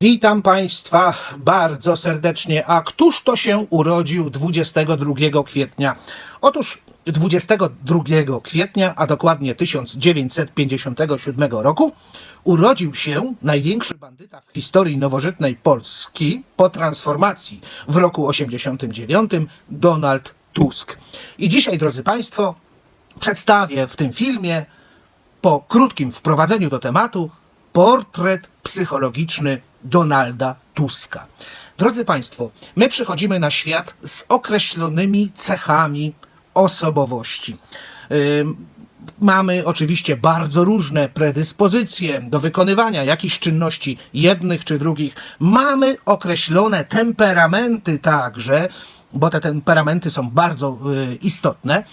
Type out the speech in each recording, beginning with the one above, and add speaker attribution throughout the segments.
Speaker 1: Witam Państwa bardzo serdecznie. A któż to się urodził 22 kwietnia? Otóż 22 kwietnia, a dokładnie 1957 roku, urodził się największy bandyta w historii nowożytnej Polski po transformacji w roku 89 Donald Tusk. I dzisiaj, drodzy Państwo, przedstawię w tym filmie po krótkim wprowadzeniu do tematu portret psychologiczny Donalda Tuska. Drodzy Państwo, my przychodzimy na świat z określonymi cechami osobowości. Mamy oczywiście bardzo różne predyspozycje do wykonywania jakichś czynności jednych czy drugich. Mamy określone temperamenty także, bo te temperamenty są bardzo y, istotne,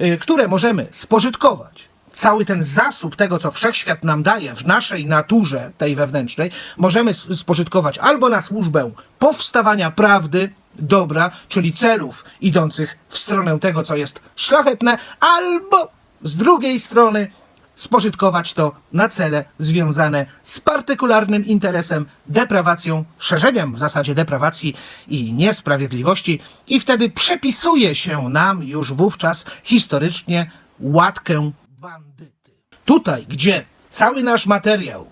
Speaker 1: y, które możemy spożytkować cały ten zasób tego, co wszechświat nam daje w naszej naturze, tej wewnętrznej, możemy spożytkować albo na służbę powstawania prawdy, dobra, czyli celów idących w stronę tego, co jest szlachetne, albo z drugiej strony spożytkować to na cele związane z partykularnym interesem, deprawacją, szerzeniem w zasadzie deprawacji i niesprawiedliwości, i wtedy przepisuje się nam już wówczas historycznie łatkę bandyty. Tutaj, gdzie cały nasz materiał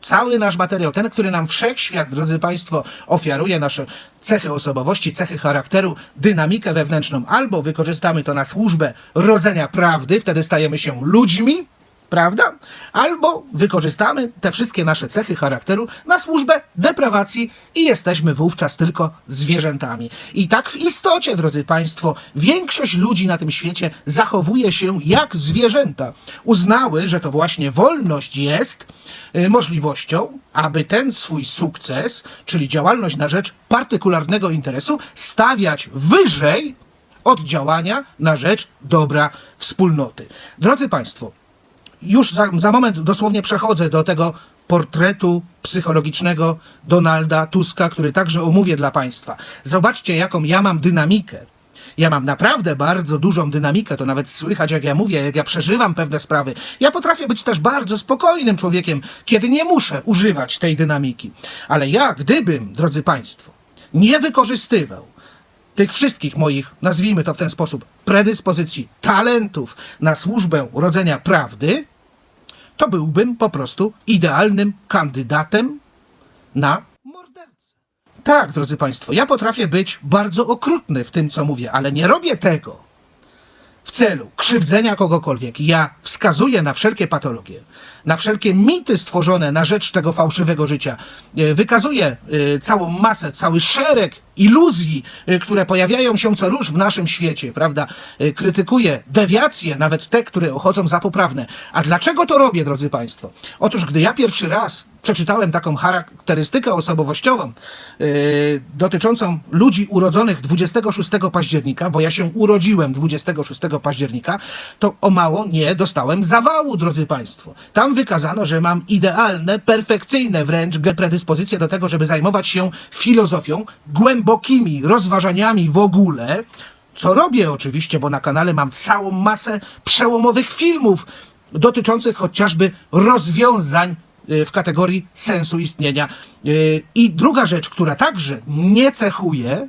Speaker 1: cały nasz materiał, ten, który nam wszechświat, drodzy Państwo, ofiaruje nasze cechy osobowości, cechy charakteru, dynamikę wewnętrzną, albo wykorzystamy to na służbę rodzenia prawdy, wtedy stajemy się ludźmi, prawda? Albo wykorzystamy te wszystkie nasze cechy charakteru na służbę deprawacji i jesteśmy wówczas tylko zwierzętami. I tak w istocie, drodzy Państwo, większość ludzi na tym świecie zachowuje się jak zwierzęta. Uznały, że to właśnie wolność jest y, możliwością, aby ten swój sukces, czyli działalność na rzecz partykularnego interesu, stawiać wyżej od działania na rzecz dobra wspólnoty. Drodzy Państwo, już za, za moment dosłownie przechodzę do tego portretu psychologicznego Donalda Tuska, który także omówię dla Państwa. Zobaczcie, jaką ja mam dynamikę. Ja mam naprawdę bardzo dużą dynamikę, to nawet słychać, jak ja mówię, jak ja przeżywam pewne sprawy. Ja potrafię być też bardzo spokojnym człowiekiem, kiedy nie muszę używać tej dynamiki. Ale ja, gdybym, drodzy Państwo, nie wykorzystywał tych wszystkich moich, nazwijmy to w ten sposób, predyspozycji, talentów na służbę rodzenia prawdy, to byłbym po prostu idealnym kandydatem na mordercę. Tak, drodzy Państwo, ja potrafię być bardzo okrutny w tym, co mówię, ale nie robię tego w celu krzywdzenia kogokolwiek. Ja wskazuję na wszelkie patologie, na wszelkie mity stworzone na rzecz tego fałszywego życia. E, Wykazuję e, całą masę, cały szereg iluzji, e, które pojawiają się co róż w naszym świecie, prawda? Krytykuję dewiacje, nawet te, które uchodzą za poprawne. A dlaczego to robię, drodzy Państwo? Otóż, gdy ja pierwszy raz przeczytałem taką charakterystykę osobowościową yy, dotyczącą ludzi urodzonych 26 października, bo ja się urodziłem 26 października, to o mało nie dostałem zawału, drodzy Państwo. Tam wykazano, że mam idealne, perfekcyjne wręcz predyspozycje do tego, żeby zajmować się filozofią, głębokimi rozważaniami w ogóle, co robię oczywiście, bo na kanale mam całą masę przełomowych filmów dotyczących chociażby rozwiązań w kategorii sensu istnienia. Y, I druga rzecz, która także nie cechuje,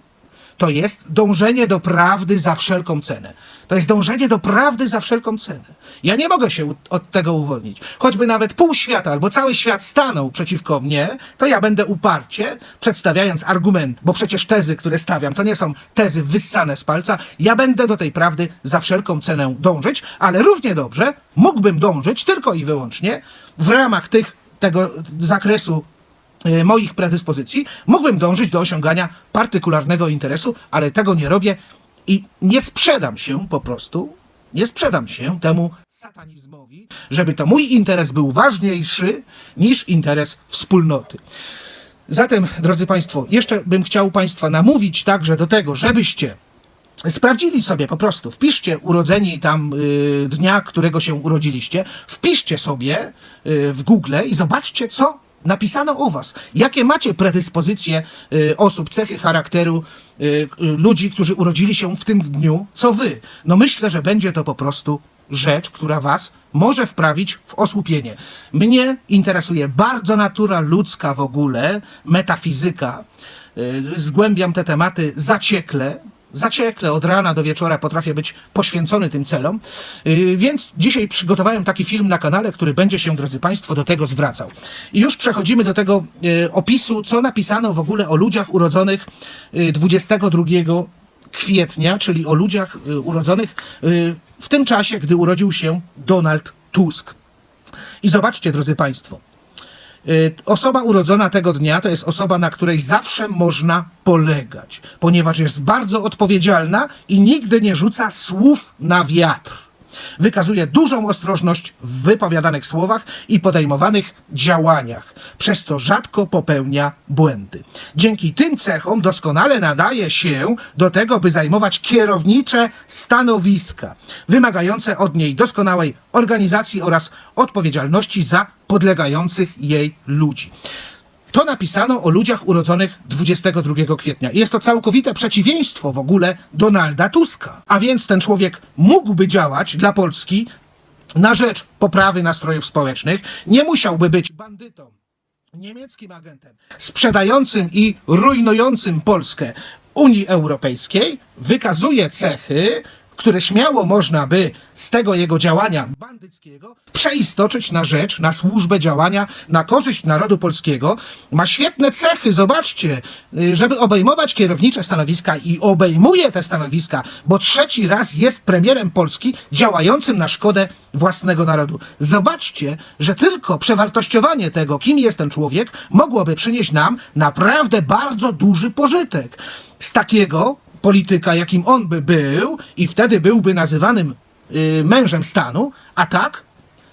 Speaker 1: to jest dążenie do prawdy za wszelką cenę. To jest dążenie do prawdy za wszelką cenę. Ja nie mogę się od tego uwolnić. Choćby nawet pół świata albo cały świat stanął przeciwko mnie, to ja będę uparcie, przedstawiając argument, bo przecież tezy, które stawiam, to nie są tezy wyssane z palca. Ja będę do tej prawdy za wszelką cenę dążyć, ale równie dobrze mógłbym dążyć tylko i wyłącznie w ramach tych, tego zakresu e, moich predyspozycji, mógłbym dążyć do osiągania partykularnego interesu, ale tego nie robię i nie sprzedam się po prostu, nie sprzedam się temu satanizmowi, żeby to mój interes był ważniejszy niż interes wspólnoty. Zatem, drodzy Państwo, jeszcze bym chciał Państwa namówić także do tego, żebyście sprawdzili sobie po prostu, wpiszcie urodzeni tam y, dnia, którego się urodziliście, wpiszcie sobie y, w Google i zobaczcie, co napisano o was. Jakie macie predyspozycje y, osób, cechy charakteru y, y, ludzi, którzy urodzili się w tym dniu, co wy. No myślę, że będzie to po prostu rzecz, która was może wprawić w osłupienie. Mnie interesuje bardzo natura ludzka w ogóle, metafizyka. Y, Zgłębiam te tematy zaciekle. Zaciekle od rana do wieczora potrafię być poświęcony tym celom. Y, Więc dzisiaj przygotowałem taki film na kanale, który będzie się, drodzy Państwo, do tego zwracał. I już przechodzimy do tego y, opisu, co napisano w ogóle o ludziach urodzonych y, 22 kwietnia, czyli o ludziach y, urodzonych y, w tym czasie, gdy urodził się Donald Tusk. I zobaczcie, drodzy Państwo, y, osoba urodzona tego dnia to jest osoba, na której zawsze można polegać, ponieważ jest bardzo odpowiedzialna i nigdy nie rzuca słów na wiatr. Wykazuje dużą ostrożność w wypowiadanych słowach i podejmowanych działaniach, przez co rzadko popełnia błędy. Dzięki tym cechom doskonale nadaje się do tego, by zajmować kierownicze stanowiska, wymagające od niej doskonałej organizacji oraz odpowiedzialności za podlegających jej ludzi. To napisano o ludziach urodzonych 22 kwietnia. Jest to całkowite przeciwieństwo w ogóle Donalda Tuska. A więc ten człowiek mógłby działać dla Polski na rzecz poprawy nastrojów społecznych, nie musiałby być bandytą, niemieckim agentem, sprzedającym i rujnującym Polskę Unii Europejskiej, wykazuje cechy, które śmiało można by z tego jego działania bandyckiego przeistoczyć na rzecz, na służbę działania, na korzyść narodu polskiego. Ma świetne cechy, zobaczcie, y, żeby obejmować kierownicze stanowiska i obejmuje te stanowiska, bo trzeci raz jest premierem Polski działającym na szkodę własnego narodu. Zobaczcie, że tylko przewartościowanie tego, kim jest ten człowiek, mogłoby przynieść nam naprawdę bardzo duży pożytek. Z takiego polityka, jakim on by był, i wtedy byłby nazywanym y, mężem stanu, a tak,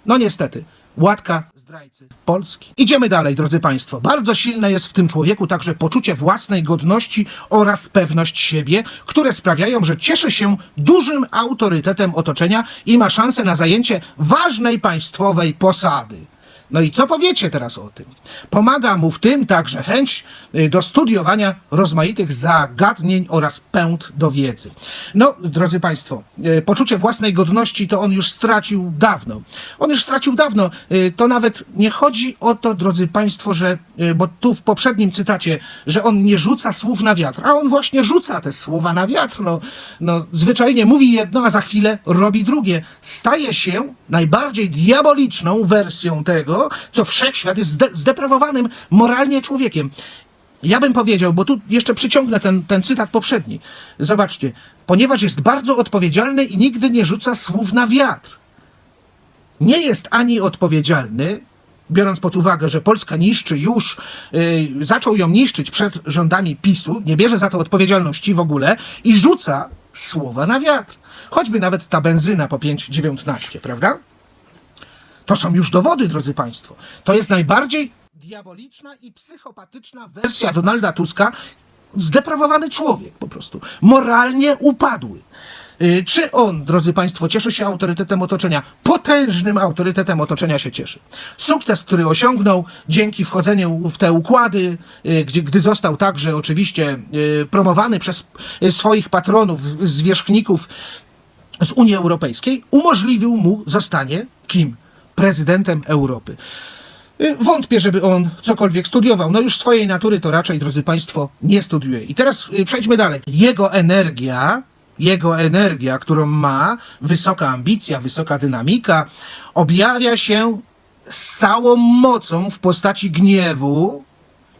Speaker 1: no niestety, łatka zdrajcy Polski. Idziemy dalej, drodzy Państwo. Bardzo silne jest w tym człowieku także poczucie własnej godności oraz pewność siebie, które sprawiają, że cieszy się dużym autorytetem otoczenia i ma szansę na zajęcie ważnej państwowej posady. No i co powiecie teraz o tym? Pomaga mu w tym także chęć y, do studiowania rozmaitych zagadnień oraz pęd do wiedzy. No, drodzy Państwo, y, poczucie własnej godności to on już stracił dawno. On już stracił dawno. Y, To nawet nie chodzi o to, drodzy Państwo, że, bo tu w poprzednim cytacie, że on nie rzuca słów na wiatr, a on właśnie rzuca te słowa na wiatr. No, no zwyczajnie mówi jedno, a za chwilę robi drugie. Staje się najbardziej diaboliczną wersją tego, co wszechświat jest zde- zdeprawowanym moralnie człowiekiem. Ja bym powiedział, bo tu jeszcze przyciągnę ten, ten cytat poprzedni. Zobaczcie, ponieważ jest bardzo odpowiedzialny i nigdy nie rzuca słów na wiatr. Nie jest ani odpowiedzialny, biorąc pod uwagę, że Polska niszczy już, yy, zaczął ją niszczyć przed rządami PiSu, nie bierze za to odpowiedzialności w ogóle i rzuca słowa na wiatr. Choćby nawet ta benzyna po 5,19, prawda? To są już dowody, drodzy Państwo. To jest najbardziej diaboliczna i psychopatyczna wersja Donalda Tuska. Zdeprawowany człowiek po prostu. Moralnie upadły. Y, Czy on, drodzy Państwo, cieszy się autorytetem otoczenia? Potężnym autorytetem otoczenia się cieszy. Sukces, który osiągnął dzięki wchodzeniu w te układy, y, gdy został także oczywiście y, promowany przez swoich patronów, zwierzchników z Unii Europejskiej, umożliwił mu zostanie kim? Prezydentem Europy. Y, Wątpię, żeby on cokolwiek studiował. No już swojej natury to raczej, drodzy Państwo, nie studiuje. I teraz y, przejdźmy dalej. Jego energia, jego energia, którą ma, wysoka ambicja, wysoka dynamika, objawia się z całą mocą w postaci gniewu,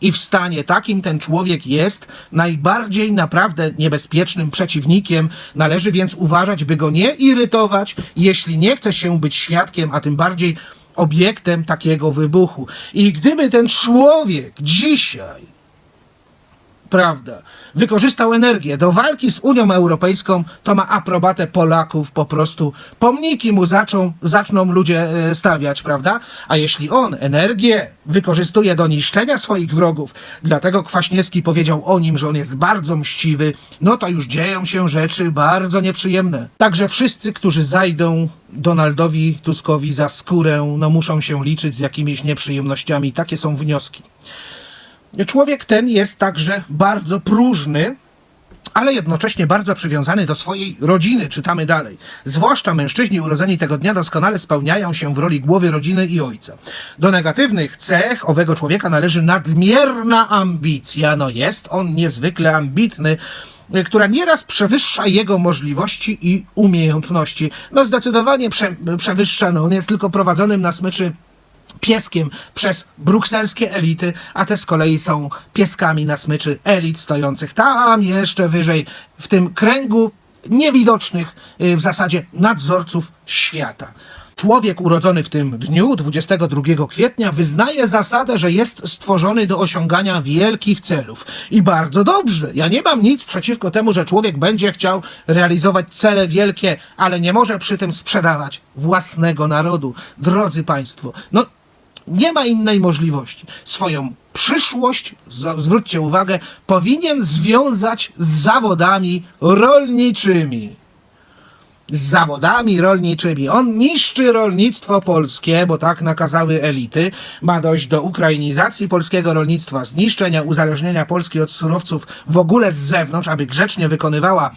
Speaker 1: i w stanie takim ten człowiek jest najbardziej naprawdę niebezpiecznym przeciwnikiem. Należy więc uważać, by go nie irytować, jeśli nie chce się być świadkiem, a tym bardziej obiektem takiego wybuchu. I gdyby ten człowiek dzisiaj prawda, wykorzystał energię do walki z Unią Europejską, to ma aprobatę Polaków po prostu. Pomniki mu zaczą, zaczną ludzie e, stawiać, prawda? A jeśli on energię wykorzystuje do niszczenia swoich wrogów, dlatego Kwaśniewski powiedział o nim, że on jest bardzo mściwy, no to już dzieją się rzeczy bardzo nieprzyjemne. Także wszyscy, którzy zajdą Donaldowi Tuskowi za skórę, no muszą się liczyć z jakimiś nieprzyjemnościami. Takie są wnioski. Człowiek ten jest także bardzo próżny ale jednocześnie bardzo przywiązany do swojej rodziny, czytamy dalej. Zwłaszcza mężczyźni urodzeni tego dnia doskonale spełniają się w roli głowy rodziny i ojca. Do negatywnych cech owego człowieka należy nadmierna ambicja. No jest on niezwykle ambitny, która nieraz przewyższa jego możliwości i umiejętności. No zdecydowanie prze, przewyższa, no on jest tylko prowadzonym na smyczy pieskiem przez brukselskie elity, a te z kolei są pieskami na smyczy elit stojących tam jeszcze wyżej w tym kręgu niewidocznych y, w zasadzie nadzorców świata. Człowiek urodzony w tym dniu, 22 kwietnia, wyznaje zasadę, że jest stworzony do osiągania wielkich celów. I bardzo dobrze. Ja nie mam nic przeciwko temu, że człowiek będzie chciał realizować cele wielkie, ale nie może przy tym sprzedawać własnego narodu. Drodzy Państwo, no nie ma innej możliwości. Swoją przyszłość, zwróćcie uwagę, powinien związać z zawodami rolniczymi. Z zawodami rolniczymi. On niszczy rolnictwo polskie, bo tak nakazały elity. Ma dojść do ukrainizacji polskiego rolnictwa, zniszczenia, uzależnienia Polski od surowców w ogóle z zewnątrz, aby grzecznie wykonywała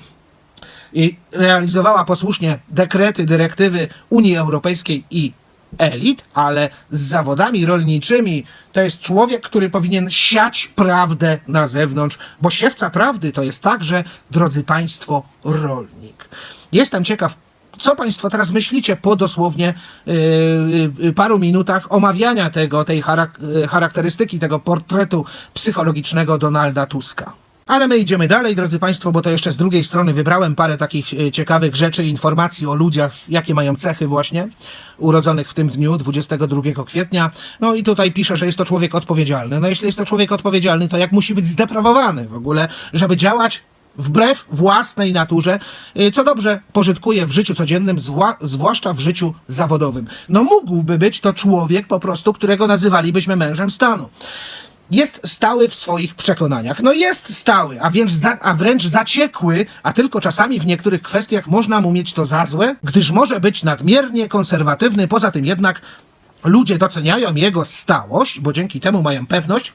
Speaker 1: i realizowała posłusznie dekrety, dyrektywy Unii Europejskiej i elit, ale z zawodami rolniczymi to jest człowiek, który powinien siać prawdę na zewnątrz, bo siewca prawdy to jest także, drodzy Państwo, rolnik. Jestem ciekaw, co Państwo teraz myślicie po dosłownie yy, paru minutach omawiania tego, tej charak- yy, charakterystyki, tego portretu psychologicznego Donalda Tuska. Ale my idziemy dalej, drodzy Państwo, bo to jeszcze z drugiej strony wybrałem parę takich e, ciekawych rzeczy, informacji o ludziach, jakie mają cechy właśnie, urodzonych w tym dniu, 22 kwietnia. No i tutaj pisze, że jest to człowiek odpowiedzialny. No jeśli jest to człowiek odpowiedzialny, to jak musi być zdeprawowany w ogóle, żeby działać wbrew własnej naturze, y, co dobrze pożytkuje w życiu codziennym, zła, zwłaszcza w życiu zawodowym. No mógłby być to człowiek po prostu, którego nazywalibyśmy mężem stanu. Jest stały w swoich przekonaniach. No jest stały, a wręcz, za, a wręcz zaciekły, a tylko czasami w niektórych kwestiach można mu mieć to za złe, gdyż może być nadmiernie konserwatywny. Poza tym jednak ludzie doceniają jego stałość, bo dzięki temu mają pewność,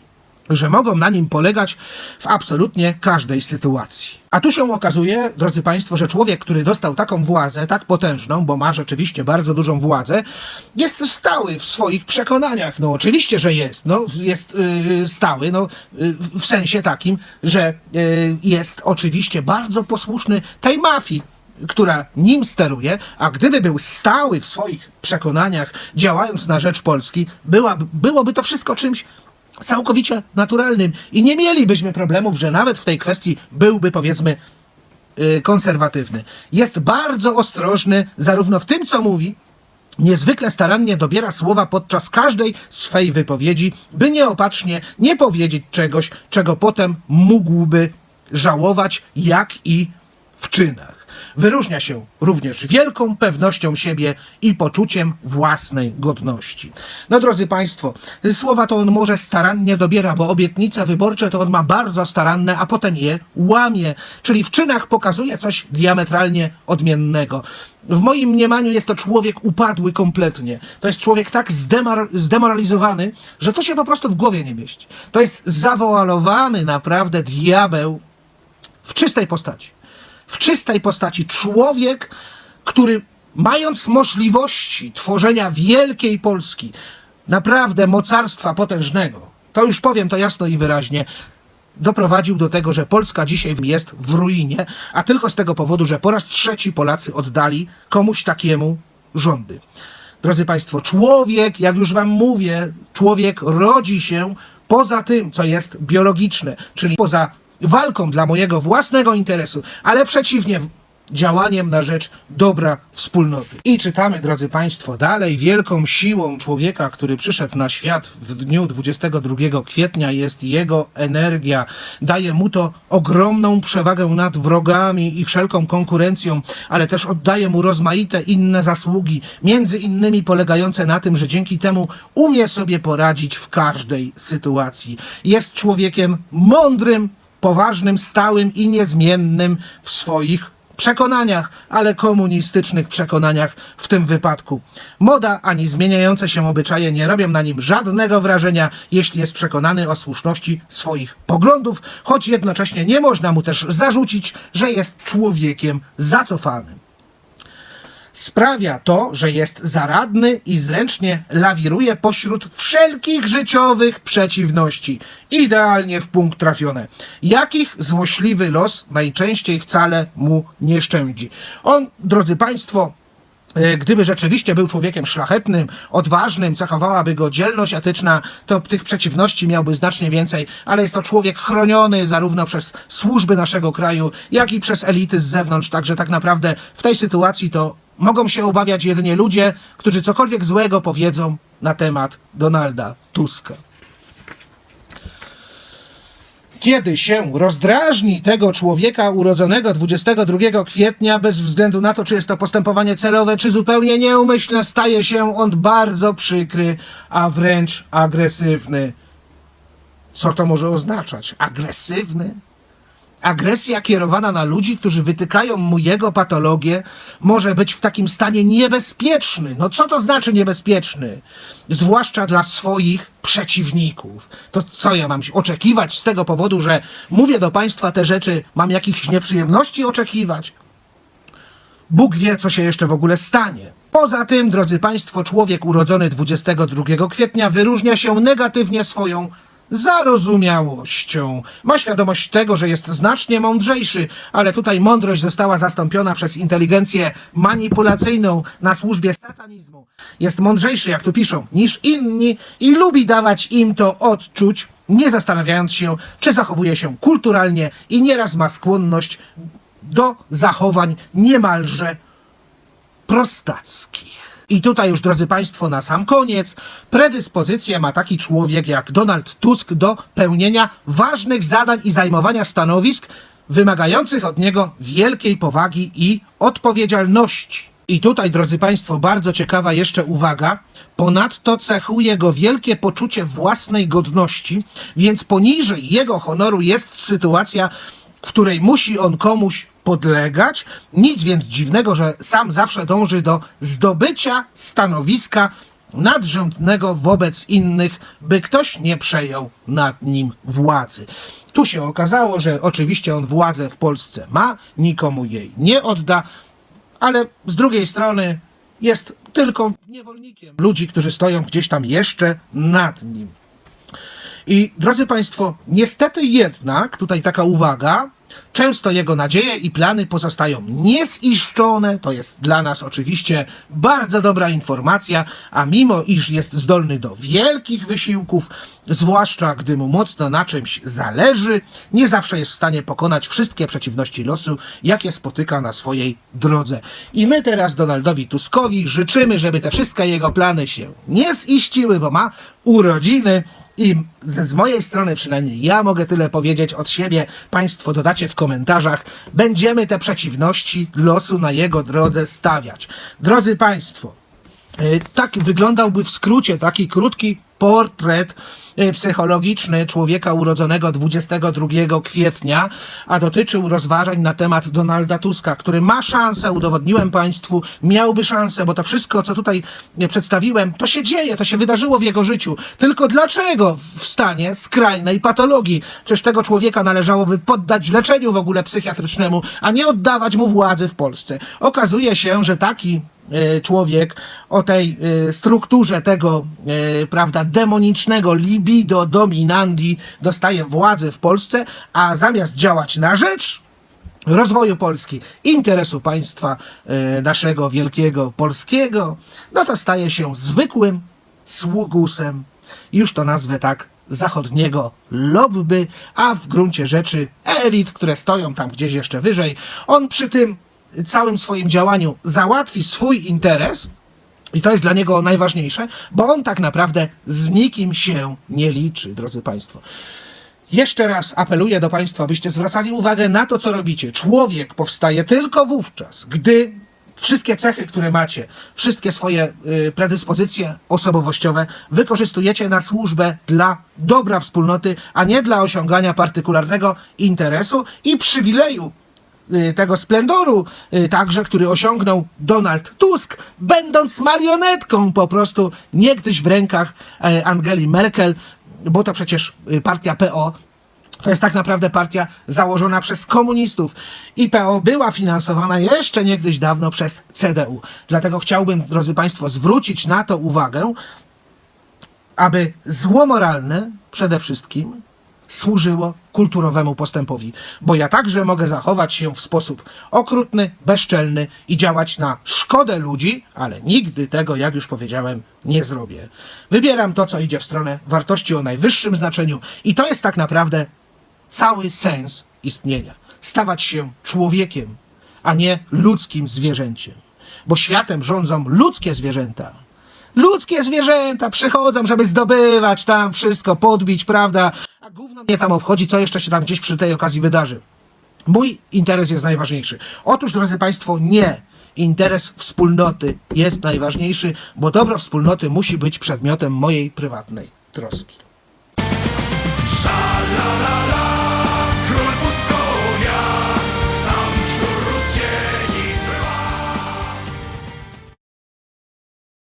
Speaker 1: że mogą na nim polegać w absolutnie każdej sytuacji. A tu się okazuje, drodzy Państwo, że człowiek, który dostał taką władzę, tak potężną, bo ma rzeczywiście bardzo dużą władzę, jest stały w swoich przekonaniach. No oczywiście, że jest. No, jest yy, stały, no, yy, w sensie takim, że yy, jest oczywiście bardzo posłuszny tej mafii, która nim steruje, a gdyby był stały w swoich przekonaniach, działając na rzecz Polski, byłaby, byłoby to wszystko czymś całkowicie naturalnym i nie mielibyśmy problemów, że nawet w tej kwestii byłby powiedzmy y, konserwatywny. Jest bardzo ostrożny zarówno w tym, co mówi, niezwykle starannie dobiera słowa podczas każdej swej wypowiedzi, by nieopatrznie nie powiedzieć czegoś, czego potem mógłby żałować, jak i w czynach. Wyróżnia się również wielką pewnością siebie i poczuciem własnej godności. No drodzy Państwo, słowa to on może starannie dobiera, bo obietnice wyborcze to on ma bardzo staranne, a potem je łamie, czyli w czynach pokazuje coś diametralnie odmiennego. W moim mniemaniu jest to człowiek upadły kompletnie. To jest człowiek tak zdemoralizowany, że to się po prostu w głowie nie mieści. To jest zawoalowany naprawdę diabeł w czystej postaci. W czystej postaci człowiek, który mając możliwości tworzenia wielkiej Polski, naprawdę mocarstwa potężnego, to już powiem to jasno i wyraźnie, doprowadził do tego, że Polska dzisiaj jest w ruinie, a tylko z tego powodu, że po raz trzeci Polacy oddali komuś takiemu rządy. Drodzy Państwo, człowiek, jak już Wam mówię, człowiek rodzi się poza tym, co jest biologiczne, czyli poza walką dla mojego własnego interesu, ale przeciwnie, działaniem na rzecz dobra wspólnoty. I czytamy, drodzy Państwo, dalej wielką siłą człowieka, który przyszedł na świat w dniu 22 kwietnia jest jego energia. Daje mu to ogromną przewagę nad wrogami i wszelką konkurencją, ale też oddaje mu rozmaite inne zasługi, między innymi polegające na tym, że dzięki temu umie sobie poradzić w każdej sytuacji. Jest człowiekiem mądrym, poważnym, stałym i niezmiennym w swoich przekonaniach, ale komunistycznych przekonaniach w tym wypadku. Moda ani zmieniające się obyczaje nie robią na nim żadnego wrażenia, jeśli jest przekonany o słuszności swoich poglądów, choć jednocześnie nie można mu też zarzucić, że jest człowiekiem zacofanym. Sprawia to, że jest zaradny i zręcznie lawiruje pośród wszelkich życiowych przeciwności. Idealnie w punkt trafione. Jakich złośliwy los najczęściej wcale mu nie szczędzi. On, drodzy Państwo, E, Gdyby rzeczywiście był człowiekiem szlachetnym, odważnym, cechowałaby go dzielność etyczna, to tych przeciwności miałby znacznie więcej, ale jest to człowiek chroniony zarówno przez służby naszego kraju, jak i przez elity z zewnątrz, także tak naprawdę w tej sytuacji to mogą się obawiać jedynie ludzie, którzy cokolwiek złego powiedzą na temat Donalda Tuska. Kiedy się rozdrażni tego człowieka urodzonego 22 kwietnia, bez względu na to, czy jest to postępowanie celowe, czy zupełnie nieumyślne, staje się on bardzo przykry, a wręcz agresywny. Co to może oznaczać? Agresywny? Agresja kierowana na ludzi, którzy wytykają mu jego patologię, może być w takim stanie niebezpieczny. No co to znaczy niebezpieczny? Zwłaszcza dla swoich przeciwników. To co ja mam oczekiwać z tego powodu, że mówię do państwa te rzeczy, mam jakichś nieprzyjemności oczekiwać? Bóg wie, co się jeszcze w ogóle stanie. Poza tym, drodzy Państwo, człowiek urodzony 22 kwietnia wyróżnia się negatywnie swoją zarozumiałością. Ma świadomość tego, że jest znacznie mądrzejszy, ale tutaj mądrość została zastąpiona przez inteligencję manipulacyjną na służbie satanizmu. Jest mądrzejszy, jak tu piszą, niż inni i lubi dawać im to odczuć, nie zastanawiając się, czy zachowuje się kulturalnie i nieraz ma skłonność do zachowań niemalże prostackich. I tutaj już, drodzy Państwo, na sam koniec, predyspozycję ma taki człowiek jak Donald Tusk do pełnienia ważnych zadań i zajmowania stanowisk wymagających od niego wielkiej powagi i odpowiedzialności. I tutaj, drodzy Państwo, bardzo ciekawa jeszcze uwaga. Ponadto cechuje go wielkie poczucie własnej godności, więc poniżej jego honoru jest sytuacja, w której musi on komuś podlegać. Nic więc dziwnego, że sam zawsze dąży do zdobycia stanowiska nadrzędnego wobec innych, by ktoś nie przejął nad nim władzy. Tu się okazało, że oczywiście on władzę w Polsce ma, nikomu jej nie odda, ale z drugiej strony jest tylko niewolnikiem ludzi, którzy stoją gdzieś tam jeszcze nad nim. I drodzy Państwo, niestety jednak, tutaj taka uwaga, często jego nadzieje i plany pozostają nieziszczone. To jest dla nas oczywiście bardzo dobra informacja, a mimo iż jest zdolny do wielkich wysiłków, zwłaszcza gdy mu mocno na czymś zależy, nie zawsze jest w stanie pokonać wszystkie przeciwności losu, jakie spotyka na swojej drodze. I my teraz Donaldowi Tuskowi życzymy, żeby te wszystkie jego plany się nie ziściły, bo ma urodziny. I ze, z mojej strony przynajmniej ja mogę tyle powiedzieć od siebie. Państwo dodacie w komentarzach. Będziemy te przeciwności losu na jego drodze stawiać. Drodzy Państwo, y, tak wyglądałby w skrócie taki krótki portret y, psychologiczny człowieka urodzonego 22 kwietnia, a dotyczył rozważań na temat Donalda Tuska, który ma szansę, udowodniłem Państwu, miałby szansę, bo to wszystko, co tutaj y, przedstawiłem, to się dzieje, to się wydarzyło w jego życiu. Tylko dlaczego w stanie skrajnej patologii? Przecież tego człowieka należałoby poddać leczeniu w ogóle psychiatrycznemu, a nie oddawać mu władzy w Polsce. Okazuje się, że taki człowiek o tej e, strukturze tego, e, prawda, demonicznego libido dominandi dostaje władzę w Polsce, a zamiast działać na rzecz rozwoju Polski, interesu państwa e, naszego wielkiego polskiego, no to staje się zwykłym sługusem, już to nazwę tak, zachodniego lobby, a w gruncie rzeczy elit, które stoją tam gdzieś jeszcze wyżej. On przy tym całym swoim działaniu załatwi swój interes, i to jest dla niego najważniejsze, bo on tak naprawdę z nikim się nie liczy, drodzy Państwo. Jeszcze raz apeluję do Państwa, abyście zwracali uwagę na to, co robicie. Człowiek powstaje tylko wówczas, gdy wszystkie cechy, które macie, wszystkie swoje y, predyspozycje osobowościowe wykorzystujecie na służbę dla dobra wspólnoty, a nie dla osiągania partykularnego interesu i przywileju tego splendoru, y, także, który osiągnął Donald Tusk, będąc marionetką po prostu niegdyś w rękach e, Angeli Merkel, bo to przecież y, partia PO to jest tak naprawdę partia założona przez komunistów i PO była finansowana jeszcze niegdyś dawno przez CDU. Dlatego chciałbym, drodzy Państwo, zwrócić na to uwagę, aby zło moralne przede wszystkim służyło kulturowemu postępowi, bo ja także mogę zachować się w sposób okrutny, bezczelny i działać na szkodę ludzi, ale nigdy tego, jak już powiedziałem, nie zrobię. Wybieram to, co idzie w stronę wartości o najwyższym znaczeniu i to jest tak naprawdę cały sens istnienia. Stawać się człowiekiem, a nie ludzkim zwierzęciem. Bo światem rządzą ludzkie zwierzęta. Ludzkie zwierzęta przychodzą, żeby zdobywać tam wszystko, podbić, prawda? A gówno mnie tam obchodzi, co jeszcze się tam gdzieś przy tej okazji wydarzy. Mój interes jest najważniejszy. Otóż, drodzy Państwo, nie. Interes wspólnoty jest najważniejszy, bo dobro wspólnoty musi być przedmiotem mojej prywatnej troski.